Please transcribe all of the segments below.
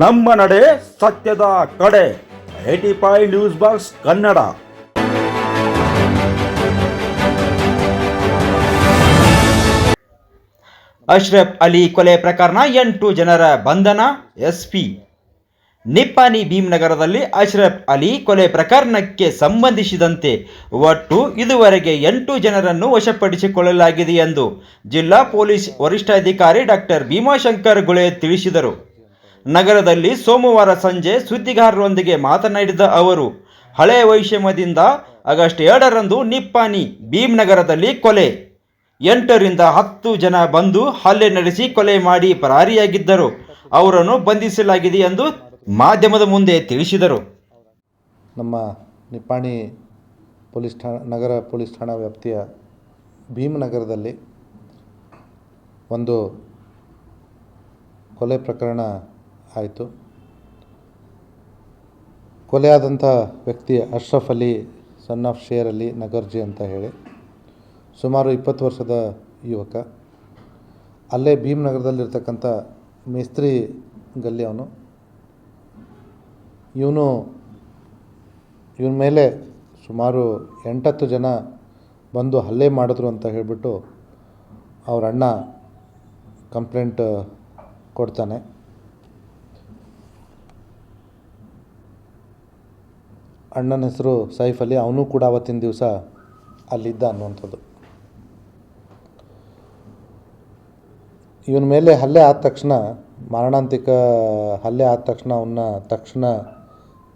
ನಮ್ಮ ನಡೆ ಸತ್ಯದ ಕಡೆ. AT five news box Kannada. Ashraf Ali ಕೊಲೆ ಪ್ರಕರಣ ಎಂಟು ಜನರ ಬಂಧನ, ಎಸ್ಪಿ. ನಿಪ್ಪಾನಿ ಭೀಮ್ನಗರದಲ್ಲಿ ಅಶ್ರಫ್ ಅಲಿ ಕೊಲೆ ಪ್ರಕರಣಕ್ಕೆ ಸಂಬಂಧಿಸಿದಂತೆ ಒಟ್ಟು ಇದುವರೆಗೆ ಎಂಟು ಜನರನ್ನು ವಶಪಡಿಸಿಕೊಳ್ಳಲಾಗಿದೆ ಎಂದು ಜಿಲ್ಲಾ ಪೊಲೀಸ್ ವರಿಷ್ಠಾಧಿಕಾರಿ ಡಾಕ್ಟರ್ ಭೀಮಾಶಂಕರ್ ಗುಳೆ ತಿಳಿಸಿದರು. ನಗರದಲ್ಲಿ ಸೋಮವಾರ ಸಂಜೆ ಸುದ್ದಿಗಾರರೊಂದಿಗೆ ಮಾತನಾಡಿದ ಅವರು, ಹಳೆ ವೈಷಮ್ಯದಿಂದ ಆಗಸ್ಟ್ ಎರಡರಂದು ನಿಪ್ಪಾನಿ ಭೀಮ್ನಗರದಲ್ಲಿ ಕೊಲೆ. ಎಂಟರಿಂದ ಹತ್ತು ಜನ ಬಂದು ಹಲ್ಲೆ ನಡೆಸಿ ಕೊಲೆ ಮಾಡಿ ಪರಾರಿಯಾಗಿದ್ದರು. ಅವರನ್ನು ಬಂಧಿಸಲಾಗಿದೆ ಎಂದು ಮಾಧ್ಯಮದ ಮುಂದೆ ತಿಳಿಸಿದರು. ನಮ್ಮ ನಿಪ್ಪಾಣಿ ಪೊಲೀಸ್ ಠಾಣ, ನಗರ ಪೊಲೀಸ್ ಠಾಣಾ ವ್ಯಾಪ್ತಿಯ ಭೀಮನಗರದಲ್ಲಿ ಒಂದು ಕೊಲೆ ಪ್ರಕರಣ ಆಯಿತು. ಕೊಲೆಯಾದಂಥ ವ್ಯಕ್ತಿ ಅಶ್ರಫ್ ಅಲಿ ಸನ್ ಆಫ್ ಶೇರ್ ಅಲಿ ನಗರ್ಜಿ ಅಂತ ಹೇಳಿ. ಸುಮಾರು ಇಪ್ಪತ್ತು ವರ್ಷದ ಯುವಕ. ಅಲ್ಲೇ ಭೀಮ್ನಗರದಲ್ಲಿರ್ತಕ್ಕಂಥ ಮೇಸ್ತ್ರಿ ಗಲ್ಲಿ ಅವನು. ಇವನು, ಇವನ ಮೇಲೆ ಸುಮಾರು ಎಂಟತ್ತು ಜನ ಬಂದು ಹಲ್ಲೆ ಮಾಡಿದ್ರು ಅಂತ ಹೇಳಿಬಿಟ್ಟು ಅವ್ರ ಅಣ್ಣ ಕಂಪ್ಲೇಂಟ್ ಕೊಡ್ತಾನೆ. ಅಣ್ಣನ ಹೆಸರು ಸೈಫ್ ಅಲಿ ಅವನು ಕೂಡ ಅವತ್ತಿನ ದಿವಸ ಅಲ್ಲಿದ್ದ ಅನ್ನುವಂಥದ್ದು. ಇವನ ಮೇಲೆ ಹಲ್ಲೆ ಆದ ತಕ್ಷಣ, ಮಾರಣಾಂತಿಕ ಹಲ್ಲೆ ಆದ ತಕ್ಷಣ ಅವನ್ನ ತಕ್ಷಣ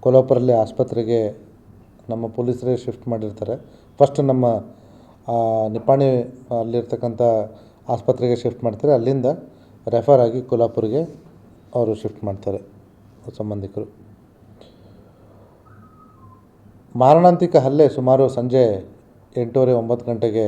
ಕೊಲ್ಲಾಪುರಲ್ಲಿ ಆಸ್ಪತ್ರೆಗೆ ನಮ್ಮ ಪೊಲೀಸರೇ ಶಿಫ್ಟ್ ಮಾಡಿರ್ತಾರೆ. ಫಸ್ಟ್ ನಮ್ಮ ನಿಪ್ಪಾಣಿ ಅಲ್ಲಿರ್ತಕ್ಕಂಥ ಆಸ್ಪತ್ರೆಗೆ ಶಿಫ್ಟ್ ಮಾಡ್ತಾರೆ. ಅಲ್ಲಿಂದ ರೆಫರ್ ಆಗಿ ಕೊಲ್ಹಾಪುರಿಗೆ ಅವರು ಶಿಫ್ಟ್ ಮಾಡ್ತಾರೆ, ಸಂಬಂಧಿಕರು. ಮಾರಣಾಂತಿಕ ಹಲ್ಲೆ ಸುಮಾರು ಸಂಜೆ ಎಂಟೂವರೆ ಒಂಬತ್ತು ಗಂಟೆಗೆ